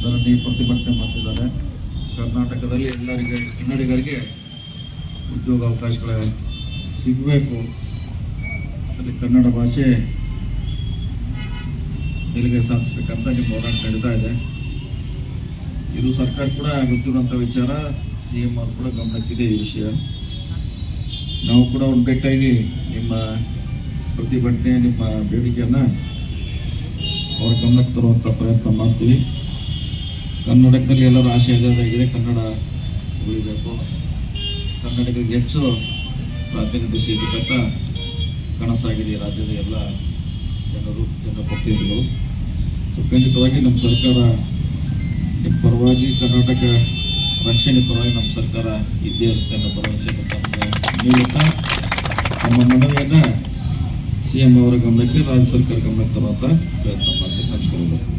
ಧರಣಿ ಪ್ರತಿಭಟನೆ ಮಾಡ್ತಿದ್ದಾರೆ. ಕರ್ನಾಟಕದಲ್ಲಿ ಎಲ್ಲರಿಗೆ, ಕನ್ನಡಿಗರಿಗೆ ಉದ್ಯೋಗ ಅವಕಾಶಗಳ ಸಿಗಬೇಕು. ಅಲ್ಲಿ ಕನ್ನಡ ಭಾಷೆ ಎಲ್ಲಿಗೆ ಸಾಧಿಸ್ಬೇಕಂತ ನಿಮ್ಮ ಹೋರಾಟ ನಡೀತಾ ಇದೆ. ಇದು ಸರ್ಕಾರ ಕೂಡ ಗೊತ್ತಿರುವಂಥ ವಿಚಾರ ಸಿ ಎಂ ಅವ್ರು ಕೂಡ ಗಮನಕ್ಕಿದೆ ಈ ವಿಷಯ. ನಾವು ಕೂಡ ಒಂದು ಭೇಟಿಯಾಗಿ ನಿಮ್ಮ ಪ್ರತಿಭಟನೆ, ನಿಮ್ಮ ಬೇಡಿಕೆಯನ್ನು ಅವ್ರ ಗಮನಕ್ಕೆ ತರುವಂಥ ಪ್ರಯತ್ನ ಮಾಡ್ತೀವಿ. ಕನ್ನಡಕದಲ್ಲಿ ಎಲ್ಲರೂ ಆಶೆ ಇದೆ ಕನ್ನಡ ಉಳಿಬೇಕು. ಕನ್ನಡಿಗರಿಗೆ ಹೆಚ್ಚು ಪ್ರಾತಿನಿಧ್ಯ ಸಿಗಬೇಕಂತ ಕನಸಾಗಿದೆ ರಾಜ್ಯದ ಎಲ್ಲ ಜನರು, ಜನಪ್ರತಿನಿಧಿಗಳು. ಸೊ ಖಂಡಿತವಾಗಿ ನಮ್ಮ ಸರ್ಕಾರ ಪರವಾಗಿ ಕರ್ನಾಟಕ ರಕ್ಷಣೆ ಪರವಾಗಿ ನಮ್ಮ ಸರ್ಕಾರ ಇದ್ದೇ ಇರುತ್ತೆ ಅನ್ನೋ ಭರವಸೆ ನೀಡುತ್ತಾ ನಮ್ಮ ಮನವಿಯನ್ನು ಸಿ ಎಂ ಅವರ ಗಮನಕ್ಕೆ ರಾಜ್ಯ ಸರ್ಕಾರ ಗಮನಕ್ಕೆ ತರುವಂಥ ಪ್ರಯತ್ನ Mm-hmm.